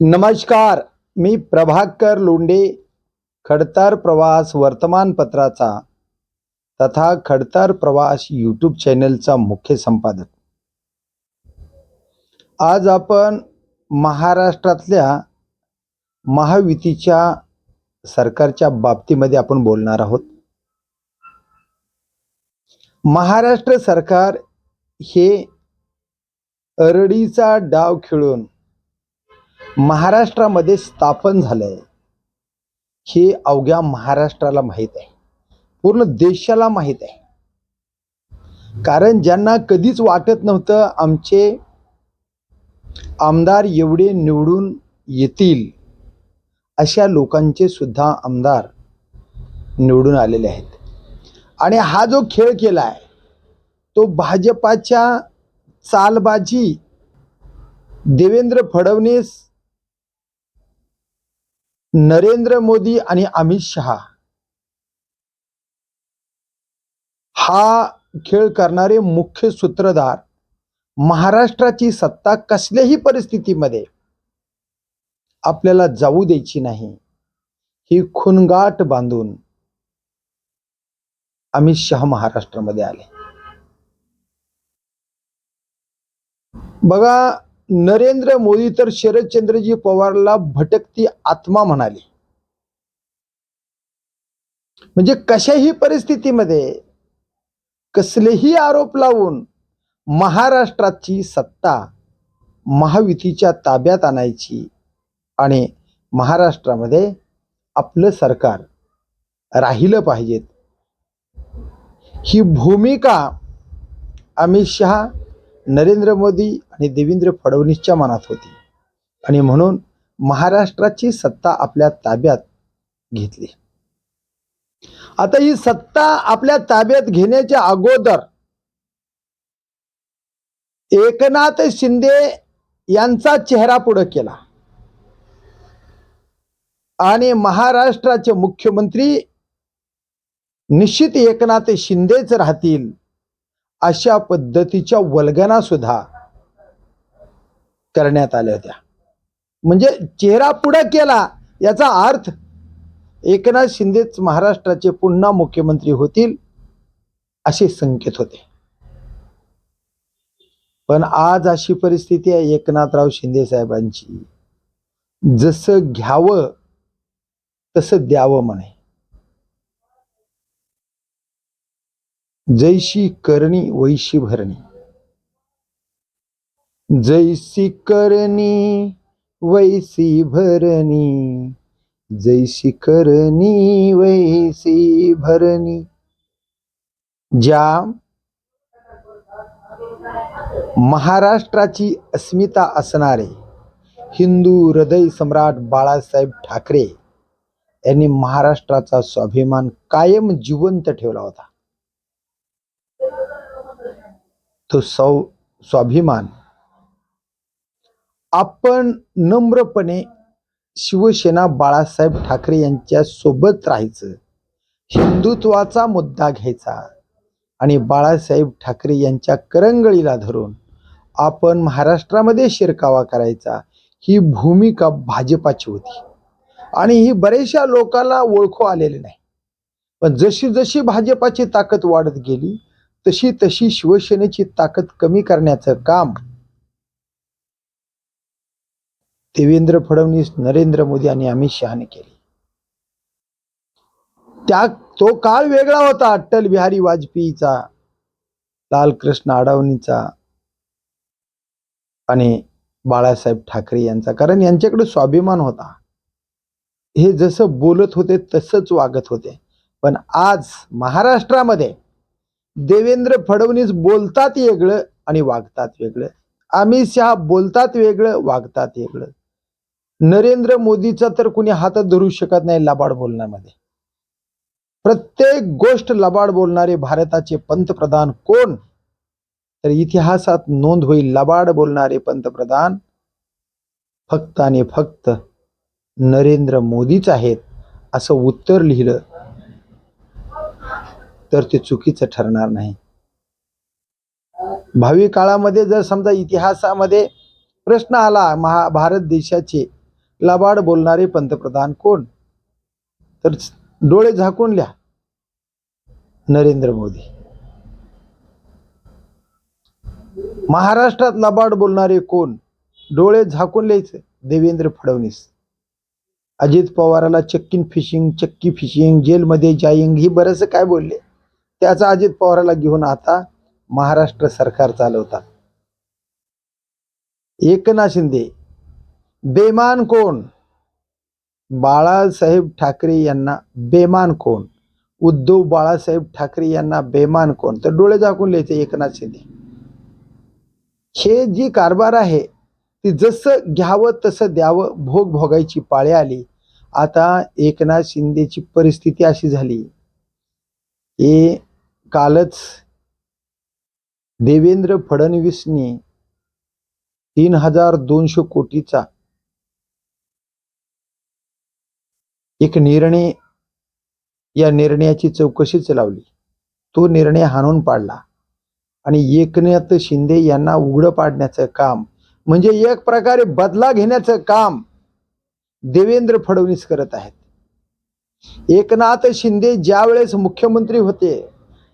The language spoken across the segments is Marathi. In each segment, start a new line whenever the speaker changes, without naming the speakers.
नमस्कार मी प्रभाकर लोंडे खडतर प्रवास वर्तमानपत्राचा तथा खडतर प्रवास यूट्यूब चॅनलचा मुख्य संपादक. आज आपण महाराष्ट्रातल्या महायुतीच्या सरकारच्या बाबतीमध्ये आपण बोलणार आहोत. महाराष्ट्र सरकार हे अरडीचा डाव खेळून महाराष्ट्रामध्ये स्थापन झालंय. हे अवघ्या महाराष्ट्राला माहीत आहे. पूर्ण देशाला माहीत आहे. कारण ज्यांना कधीच वाटत नव्हतं आमचे आमदार एवढे निवडून येतील अशा लोकांचे सुद्धा आमदार निवडून आलेले आहेत. आणि हा जो खेळ केला आहे तो भाजपाच्या चालबाजी देवेंद्र फडणवीस नरेंद्र मोदी आणि अमित शहा. हा खेळ करणारे मुख्य सूत्रधार महाराष्ट्राची सत्ता कसल्याही परिस्थितीमध्ये आपल्याला जाऊ द्यायची नाही. ही खुनगाट बांधून अमित शहा महाराष्ट्रामध्ये आले. बघा नरेंद्र मोदी तर शरदचंद्रजी पवारला भटकती आत्मा म्हणाले. म्हणजे कशाही परिस्थितीमध्ये कसलेही आरोप लावून महाराष्ट्राची सत्ता महायुतीच्या ताब्यात आणायची आणि महाराष्ट्रामध्ये आपलं सरकार राहिलं पाहिजेत. ही भूमिका अमित शहा नरेंद्र मोदी आणि देवेंद्र फडणवीसच्या मनात होती. आणि म्हणून महाराष्ट्राची सत्ता आपल्या ताब्यात घेतली. आता ही सत्ता आपल्या ताब्यात घेण्याच्या अगोदर एकनाथ शिंदे यांचा चेहरा पुढे केला. आणि महाराष्ट्राचे मुख्यमंत्री निश्चित एकनाथ शिंदेच राहतील अशा पद्धतीच्या वल्गना सुद्धा करण्यात आल्या होत्या. म्हणजे चेहरा पुढे केला याचा अर्थ एकनाथ शिंदेच महाराष्ट्राचे पुन्हा मुख्यमंत्री होतील असे संकेत होते. पण आज अशी परिस्थिती आहे एकनाथराव शिंदे साहेबांची. जसं घ्यावं तसं द्यावं म्हणे. जैशी करणी वैशी भरणी। जैसी करणी वैसी भरणी जैसी करणी वैसी भरणी। ज्या महाराष्ट्राची अस्मिता असणारे हिंदू हृदय सम्राट बाळासाहेब ठाकरे यांनी महाराष्ट्राचा स्वाभिमान कायम जिवंत ठेवला होता। तो सौ स्वाभिमान. आपण नम्रपणे शिवसेना बाळासाहेब ठाकरे यांच्या सोबत राहायचं हिंदुत्वाचा मुद्दा घ्यायचा आणि बाळासाहेब ठाकरे यांच्या करंगळीला धरून आपण महाराष्ट्रामध्ये शिरकावा करायचा ही भूमिका भाजपाची होती. आणि ही बरेचशा लोकांना ओळखू आलेली नाही. पण जशी जशी भाजपाची ताकद वाढत गेली तशी तशी शिवसेनेची ताकद कमी करण्याचं काम देवेंद्र फडणवीस नरेंद्र मोदी आणि अमित शहाने केले. त्या तो काळ वेगळा होता. अटल बिहारी वाजपेयीचा लालकृष्ण अडवाणीचा आणि बाळासाहेब ठाकरे यांचा. कारण यांच्याकडे स्वाभिमान होता. हे जसं बोलत होते तसंच वागत होते. पण आज महाराष्ट्रामध्ये देवेंद्र फडणवीस बोलतात वेगळं आणि वागतात वेगळं. अमित शहा बोलतात वेगळं वागतात वेगळं. नरेंद्र मोदीचा तर कुणी हातात धरू शकत नाही लबाड बोलण्यामध्ये. प्रत्येक गोष्ट लबाड बोलणारे भारताचे पंतप्रधान कोण? तर इतिहासात नोंद होईल लबाड बोलणारे पंतप्रधान फक्त आणि फक्त नरेंद्र मोदीच आहेत असं उत्तर लिहिलं तर ते चुकीचं ठरणार नाही. भावी काळामध्ये जर समजा इतिहासामध्ये प्रश्न आला महा भारत देशाचे लबाड बोलणारे पंतप्रधान कोण? तर डोळे झाकून लिहा. नरेंद्र मोदी. महाराष्ट्रात लबाड बोलणारे कोण? डोळे झाकून लिहायचे. देवेंद्र फडणवीस. अजित पवाराला चक्कीन फिशिंग चक्की फिशिंग जेलमध्ये जाईंग ही बरंच काय बोलले? त्याचा अजित पवाराला घेऊन आता महाराष्ट्र सरकार चालवतात. एकनाथ शिंदे बेमान कोण? बाळासाहेब ठाकरे यांना बेमान कोण? उद्धव बाळासाहेब ठाकरे यांना बेमान कोण? तर डोळे झाकून लिहायचे एकनाथ शिंदे. हे जी कारभार आहे ती जसं घ्यावं तसं द्यावं भोग भोगायची पाळी आली आता एकनाथ शिंदेची परिस्थिती अशी झाली. हे कालच देवेंद्र फडणवीसनी तीन हजार दोनशे कोटीचा एक निर्णय या निर्णयाची चौकशीच लावली तो निर्णय हाणून पाडला आणि एकनाथ शिंदे यांना उघडं पाडण्याचं काम म्हणजे एक प्रकारे बदला घेण्याचं काम देवेंद्र फडणवीस करत आहेत. एकनाथ शिंदे ज्यावेळेस मुख्यमंत्री होते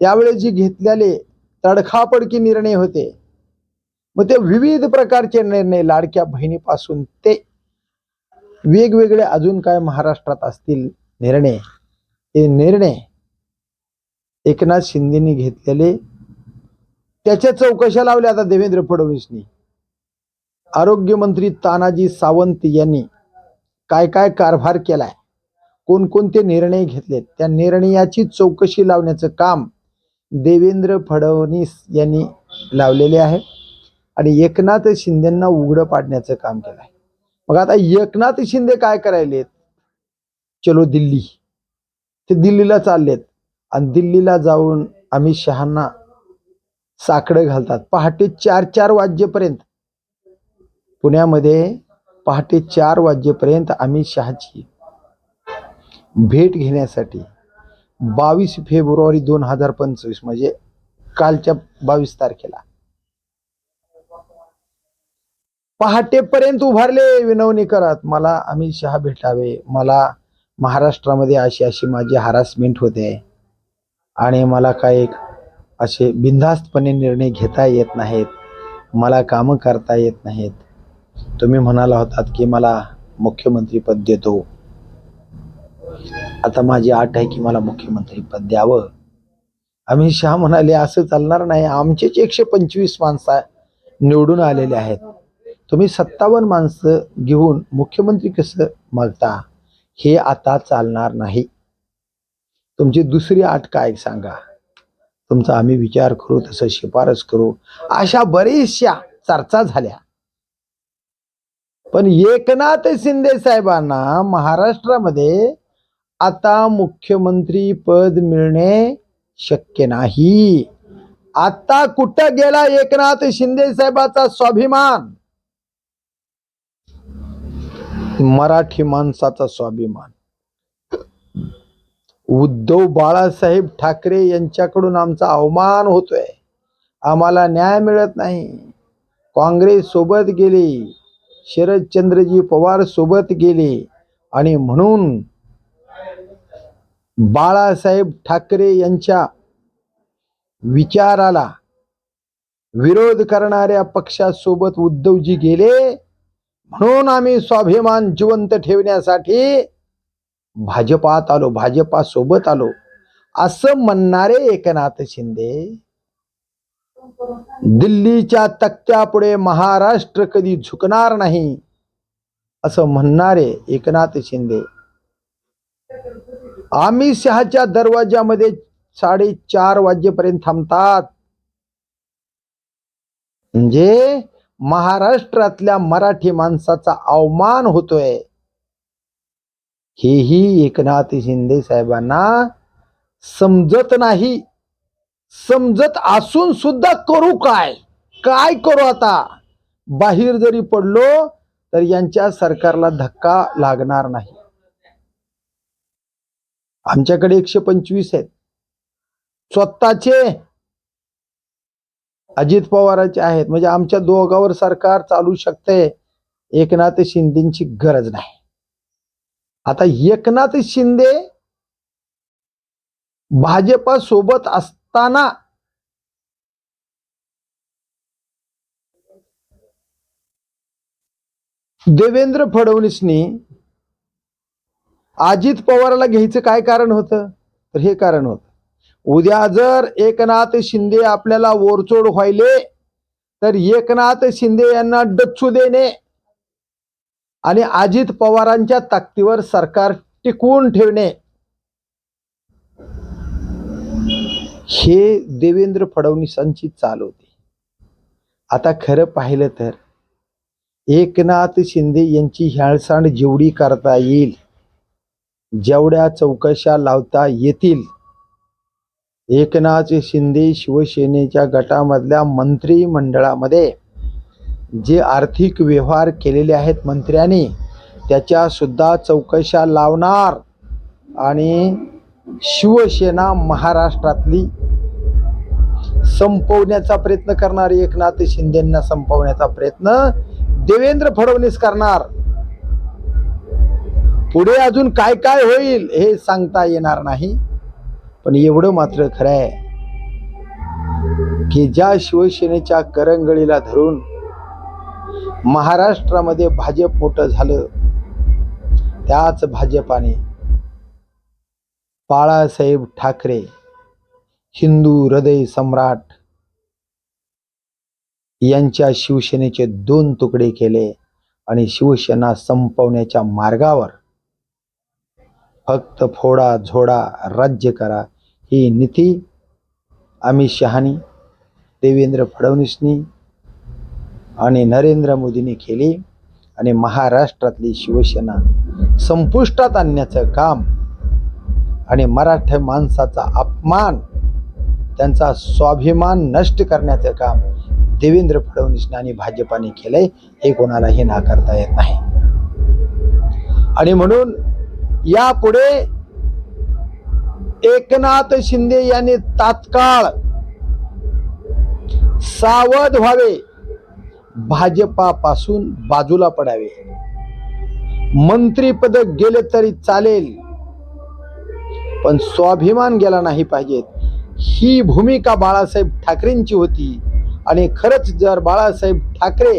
त्यावेळी जी घेतलेले तडखापडकी निर्णय होते. मग ते विविध प्रकारचे निर्णय लाडक्या बहिणीपासून ते वेगवेगळे अजून काय महाराष्ट्रात असतील निर्णय. ते निर्णय एकनाथ शिंदेनी घेतलेले. त्याच्या चौकशा लावल्या आता देवेंद्र फडणवीसनी. आरोग्यमंत्री तानाजी सावंत यांनी काय काय कारभार केलाय? कोणकोणते निर्णय घेतलेत? त्या निर्णयाची चौकशी लावण्याचं काम देवेंद्र फडणवीस यांनी लावलेले आहे. आणि एकनाथ शिंदेना उघडं पाडण्याचं काम केलं आहे. मग आता एकनाथ शिंदे काय करायलेत? चलो दिल्ली. ते दिल्लीला चाललेत. आणि दिल्लीला जाऊन अमित शहांना साकडं घालतात. पहाटे चार चार वाजेपर्यंत. पुण्यामध्ये पहाटे चार वाजेपर्यंत अमित शहाची भेट घेण्यासाठी बावीस फेब्रुवारी दोन हजार पंचवीस म्हणजे कालच्या बावीस तारखेला. पहाटेपर्यंत उभारले विनवणी करत. मला अमित शहा भेटावे. मला महाराष्ट्रामध्ये अशी अशी माझी हरासमेंट होते. आणि मला काही असे बिनधास्तपणे निर्णय घेता येत नाहीत. मला कामं करता येत नाहीत. तुम्ही म्हणाला होतात की मला मुख्यमंत्री पद देतो. आता माझी आठ आहे की मला मुख्यमंत्री पद द्यावं? अमित शहा म्हणाले असं चालणार नाही. आमचेच एकशे पंचवीस माणसं निवडून आलेले आहेत. तुम्ही सत्तावन्न माणसं घेऊन मुख्यमंत्री कसं मागता हे आता चालणार नाही. तुमची दुसरी आठ काय सांगा? तुमचा आम्ही विचार करू तसं शिफारस करू. अशा बरेचशा चर्चा झाल्या. पण एकनाथ शिंदे साहेबांना महाराष्ट्रामध्ये आता मुख्यमंत्री पद मिळणे शक्य नाही. आता कुठं गेला एकनाथ शिंदे साहेबाचा स्वाभिमान? मराठी माणसाचा स्वाभिमान. उद्धव बाळासाहेब ठाकरे यांच्याकडून आमचा अवमान होतोय. आम्हाला न्याय मिळत नाही. काँग्रेस सोबत गेले. शरदचंद्रजी पवार सोबत गेले. आणि म्हणून बाळासाहेब ठाकरे यांच्या विचाराला विरोध करणाऱ्या पक्षासोबत उद्धवजी गेले. म्हणून आम्ही स्वाभिमान जिवंत ठेवण्यासाठी भाजपात आलो भाजपा सोबत आलो. असं म्हणणारे एकनाथ शिंदे. दिल्लीच्या तक्त्यापुढे महाराष्ट्र कधी झुकणार नाही असं म्हणणारे एकनाथ शिंदे. आम्ही शहाच्या दरवाजामध्ये साडेचार वाजेपर्यंत थांबतात. म्हणजे महाराष्ट्रातल्या मराठी माणसाचा अवमान होतोय. हेही एकनाथ शिंदे साहेबांना समजत नाही. समजत असून सुद्धा करू काय? काय करू आता? बाहेर जरी पडलो तर यांच्या सरकारला धक्का लागणार नाही. आमच्याकडे एकशे पंचवीस आहेत. स्वतःचे अजित पवारांचे आहेत. म्हणजे आमच्या दोघावर सरकार चालू शकते. एकनाथ शिंदेची गरज नाही. आता एकनाथ शिंदे भाजपा सोबत असताना देवेंद्र फडणवीसनी अजित पवारला घ्यायचं काय कारण होतं? तर हे कारण होतं. उद्या जर एकनाथ शिंदे आपल्याला ओरचोड व्हायले तर एकनाथ शिंदे यांना डच्चू देणे आणि अजित पवारांच्या ताकदीवर सरकार टिकवून ठेवणे हे देवेंद्र फडणवीसांची चाल होती. आता खरं पाहिलं तर एकनाथ शिंदे यांची ह्याळसांड जेवढी करता येईल जेवढ्या चौकशा लावता येतील. एकनाथ शिंदे शिवसेनेच्या गटामधल्या मंत्रिमंडळामध्ये जे आर्थिक व्यवहार केलेले आहेत मंत्र्यांनी त्याच्यासुद्धा चौकशा लावणार. आणि शिवसेना महाराष्ट्रातली संपवण्याचा प्रयत्न करणार एकनाथ शिंदेंना संपवण्याचा प्रयत्न देवेंद्र फडणवीस करणार. पुढे अजून काय काय होईल हे सांगता येणार नाही. पण एवढं मात्र खरं आहे की ज्या शिवसेनेच्या करंगळीला धरून महाराष्ट्रामध्ये भाजप मोठं झालं त्याच भाजपाने बाळासाहेब ठाकरे हिंदू हृदय सम्राट यांच्या शिवसेनेचे दोन तुकडे केले आणि शिवसेना संपवण्याच्या मार्गावर फक्त फोडा झोडा राज्य करा. ही नीती अमित शहानी देवेंद्र फडणवीसनी आणि नरेंद्र मोदींनी केली आणि महाराष्ट्रातली शिवसेना संपुष्टात आणण्याचं काम आणि मराठा माणसाचा अपमान त्यांचा स्वाभिमान नष्ट करण्याचं काम देवेंद्र फडणवीसने आणि भाजपाने केलंय हे कोणालाही नाकारता येत नाही. आणि म्हणून यापुढे एकनाथ शिंदे यांनी तात्काळ सावध व्हावे. भाजपापासून बाजूला पडावे. मंत्रीपद गेले तरी चालेल पण स्वाभिमान गेला नाही पाहिजेत ही भूमिका बाळासाहेब ठाकरेंची होती आणि खरंच जर बाळासाहेब ठाकरे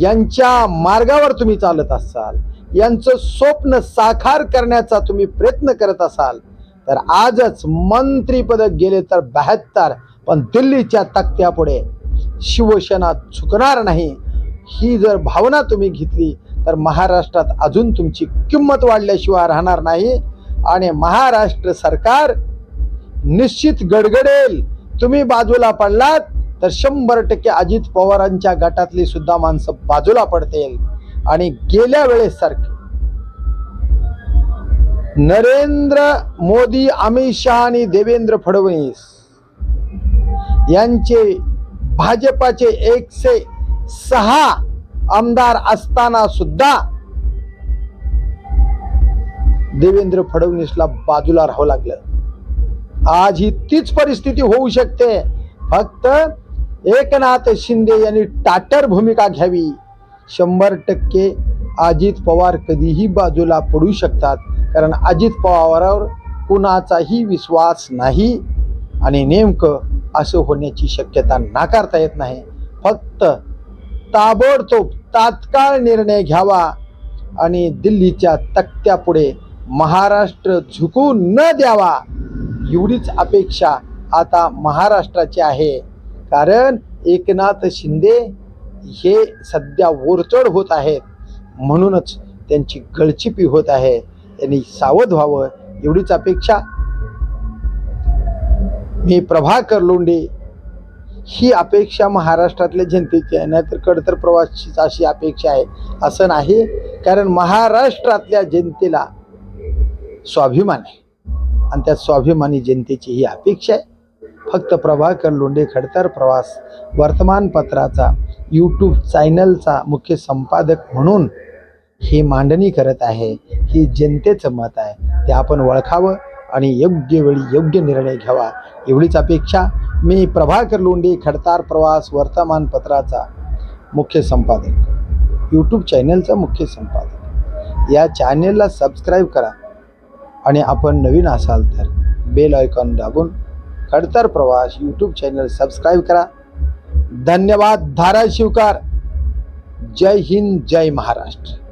यांच्या मार्गावर तुम्ही चालत असाल यांचं स्वप्न साकार करण्याचा तुम्ही प्रयत्न करत असाल तर आजच मंत्रीपद गेले तर बहात्तर पण दिल्लीच्या तक्त्यापुढे शिवसेना चुकणार नाही. ही जर भावना तुम्ही घेतली तर महाराष्ट्रात अजून तुमची किंमत वाढल्याशिवाय राहणार नाही. आणि महाराष्ट्र सरकार निश्चित गडगडेल. तुम्ही बाजूला पडलात तर शंभर टक्के अजित पवारांच्या गटातली सुद्धा माणसं बाजूला पडतील. आणि गेल्या वेळेस सारखे. नरेंद्र मोदी अमित शहा आणि देवेंद्र फडणवीस यांचे भाजपाचे एकशे सहा आमदार असताना सुद्धा देवेंद्र फडणवीसला बाजूला राहावं लागलं. आज ही तीच परिस्थिती होऊ शकते. फक्त एकनाथ शिंदे यांनी टाटर भूमिका घ्यावी. शंभर टक्के अजित पवार कधीही बाजूला पडू शकतात. कारण अजित पवारावर कुणाचाही विश्वास नाही आणि नेमकं असं होण्याची शक्यता नाकारता येत नाही. फक्त ताबडतोब तात्काळ निर्णय घ्यावा आणि दिल्लीच्या तक्त्यापुढे महाराष्ट्र झुकू न द्यावा एवढीच अपेक्षा आता महाराष्ट्राची आहे. कारण एकनाथ शिंदे हे सध्या वोरचढ होत आहेत म्हणूनच त्यांची गळचिपी होत आहे. त्यांनी सावध व्हावं. एवढीच अपेक्षा मी प्रभाकर लोंढे ही अपेक्षा महाराष्ट्रातल्या जनतेची आहे. नाहीतर कडतर प्रवासीच अशी अपेक्षा आहे. असं नाही. कारण महाराष्ट्रातल्या जनतेला स्वाभिमान आहे. आणि त्या स्वाभिमानी जनतेची ही अपेक्षा आहे. फक्त प्रभाकर लोंढे खडतर प्रवास वर्तमानपत्राचा यूट्यूब चॅनलचा मुख्य संपादक म्हणून हे मांडणी करत आहे. हे जनतेचं मत आहे. ते आपण ओळखावं आणि योग्य वेळी योग्य निर्णय घ्यावा. एवढीच अपेक्षा मी प्रभाकर लोंढे खडतार प्रवास वर्तमानपत्राचा मुख्य संपादक. यूट्यूब चॅनलचा मुख्य संपादक. या चॅनेलला सबस्क्राईब करा आणि आपण नवीन असाल तर बेल आयकॉन दाबून खडतर प्रवास यूट्यूब चॅनल सबस्क्राईब करा. धन्यवाद धाराशिवकार. जय हिंद जय महाराष्ट्र.